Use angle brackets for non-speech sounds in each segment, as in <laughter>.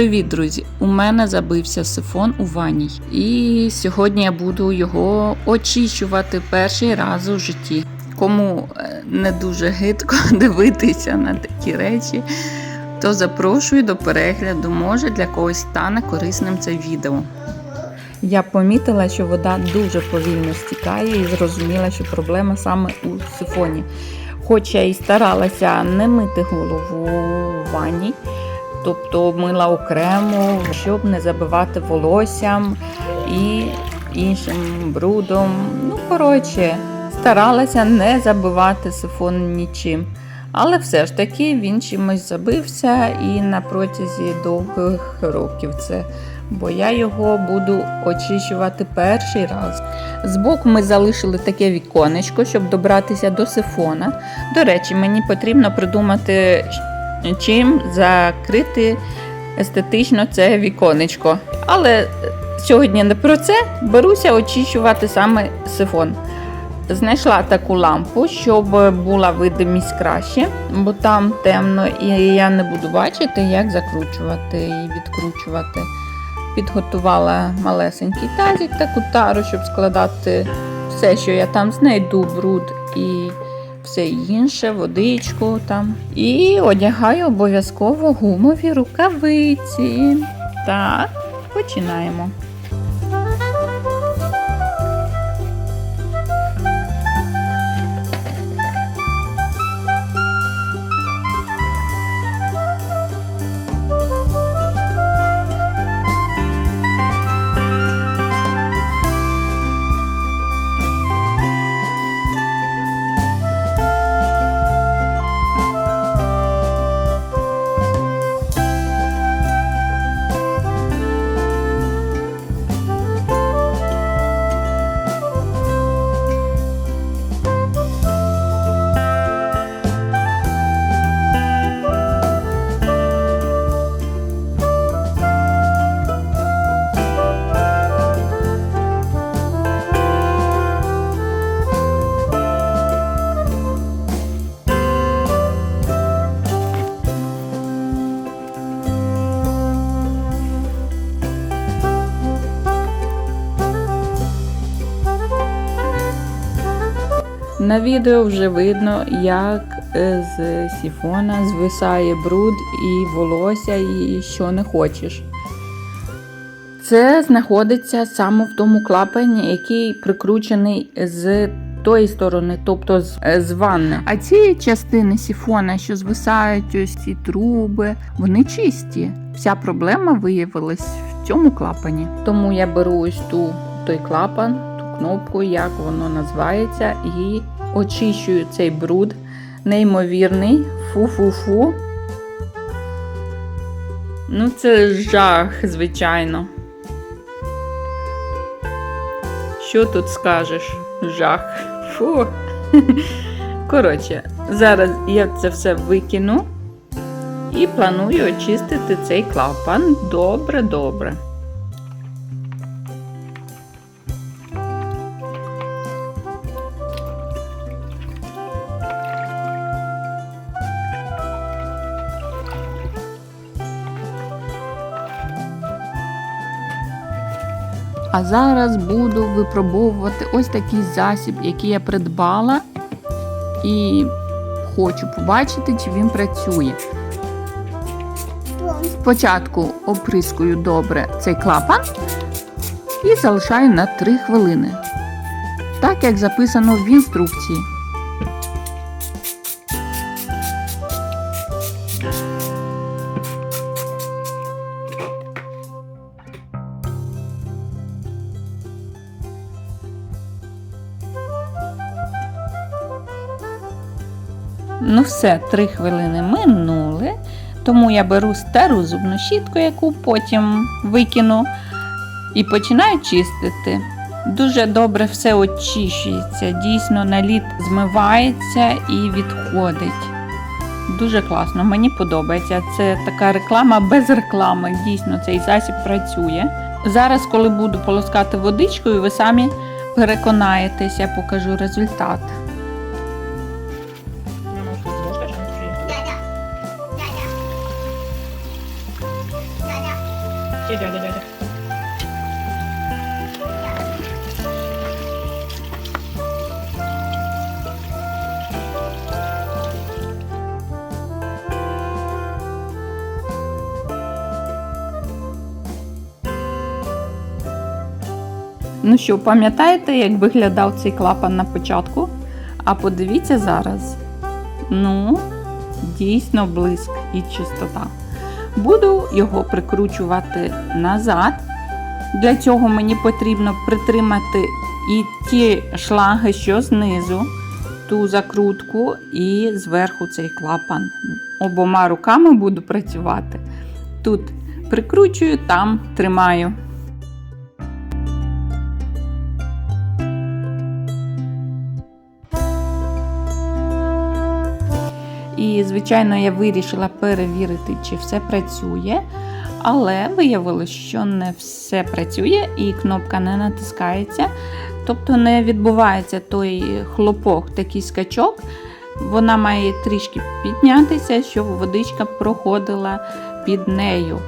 Привіт, друзі! У мене забився сифон у ванній, і сьогодні я буду його очищувати перший раз у житті. Кому е, не дуже гидко <laughs> дивитися на такі речі, то запрошую до перегляду. Може для когось стане корисним це відео. Я помітила, що вода дуже повільно стікає і зрозуміла, що проблема саме у сифоні. Хоча і старалася не мити голову у ванні, тобто мила окремо, щоб не забивати волоссям і іншим брудом. Ну, коротше, старалася не забивати сифон нічим. Але все ж таки він чимось забився і на протязі довгих років це. Бо я його буду очищувати перший раз. Збоку ми залишили таке віконечко, щоб добратися до сифона. До речі, мені потрібно придумати, чим закрити естетично це віконечко. Але сьогодні не про це беруся очищувати саме сифон. Знайшла таку лампу, щоб була видимість краще, бо там темно, і я не буду бачити, як закручувати і відкручувати. Підготувала малесенький тазик, таку тару, щоб складати все, що я там знайду, бруд і все інше, водичку там. І одягаю обов'язково гумові рукавиці. Так, починаємо. На відео вже видно, як е, з сіфона звисає бруд і волосся, і що не хочеш. Це знаходиться саме в тому клапані, який прикручений з тої сторони, тобто з, е, з ванни. А ці частини сіфона, що звисають, ось ці труби, вони чисті. Вся проблема виявилась в цьому клапані. Тому я беру ось ту той клапан, ту кнопку, як воно називається, і очищую цей бруд. Неймовірний. Фу-фу-фу. Ну, це жах, звичайно. Що тут скажеш? Жах. Фу. Коротше, зараз я це все викину і планую очистити цей клапан добре-добре. А зараз буду випробовувати ось такий засіб, який я придбала, і хочу побачити, чи він працює. Спочатку оприскую добре цей клапан і залишаю на 3 хвилини, так як записано в інструкції. Ну все, три хвилини минули, тому я беру стару зубну щітку, яку потім викину, і починаю чистити. Дуже добре все очищується, дійсно наліт змивається і відходить. Дуже класно, мені подобається. Це така реклама без реклами. Дійсно, цей засіб працює. Зараз, коли буду полоскати водичкою, ви самі переконаєтесь, я покажу результат. Ну що, пам'ятаєте, як виглядав цей клапан на початку? А подивіться зараз. Ну, дійсно блиск і чистота. Буду його прикручувати назад. Для цього мені потрібно притримати і ті шлаги, що знизу, ту закрутку, і зверху цей клапан. Обома руками буду працювати. Тут прикручую, там тримаю. І, звичайно, я вирішила перевірити, чи все працює. Але виявилось, що не все працює і кнопка не натискається. Тобто не відбувається той хлопок, такий скачок. Вона має трішки піднятися, щоб водичка проходила під нею.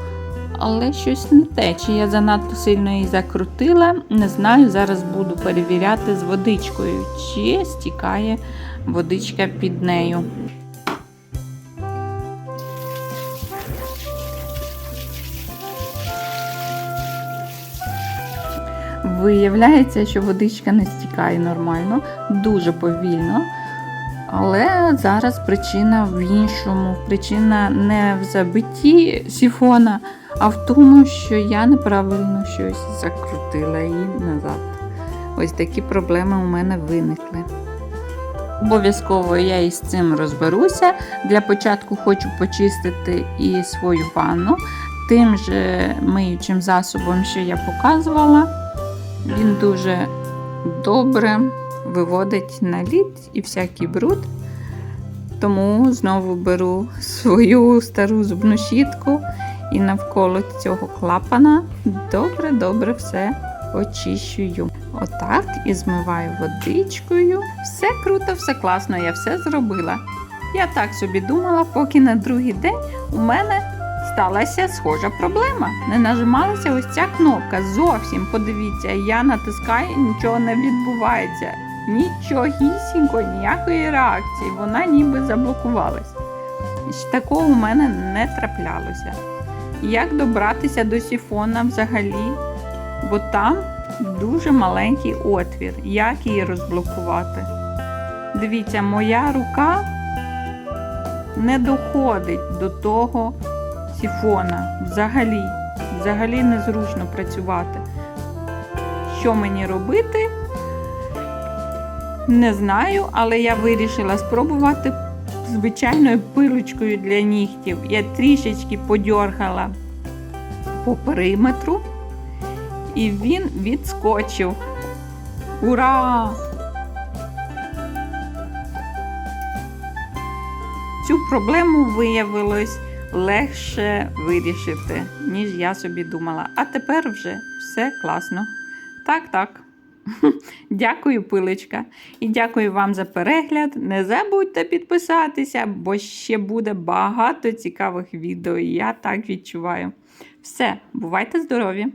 Але щось не те, чи я занадто сильно її закрутила. Не знаю, зараз буду перевіряти з водичкою, чи стікає водичка під нею. Виявляється, що водичка не стікає нормально, дуже повільно. Але зараз причина в іншому. Причина не в забитті сіфона, а в тому, що я неправильно щось закрутила її назад. Ось такі проблеми у мене виникли. Обов'язково я із цим розберуся. Для початку хочу почистити і свою ванну тим же миючим засобом, що я показувала. Він дуже добре виводить наліт і всякий бруд. Тому знову беру свою стару зубну щітку і навколо цього клапана добре-добре все очищую. Отак і змиваю водичкою. Все круто, все класно, я все зробила. Я так собі думала, поки на другий день у мене сталася схожа проблема. Не нажималася ось ця кнопка. Зовсім подивіться, я натискаю, нічого не відбувається. Нічогісінько, ніякої реакції. Вона ніби заблокувалась. Такого у мене не траплялося. Як добратися до сіфона взагалі? Бо там дуже маленький отвір. Як її розблокувати? Дивіться, моя рука не доходить до того сіфона. Взагалі, взагалі незручно працювати. Що мені робити? Не знаю, але я вирішила спробувати звичайною пилочкою для нігтів. Я трішечки подьоргала по периметру, і він відскочив. Ура! Цю проблему виявилось легше вирішити, ніж я собі думала. А тепер вже все класно. Так, так. <laughs> Дякую, пилочка. І дякую вам за перегляд. Не забудьте підписатися, бо ще буде багато цікавих відео. Я так відчуваю. Все, бувайте здорові!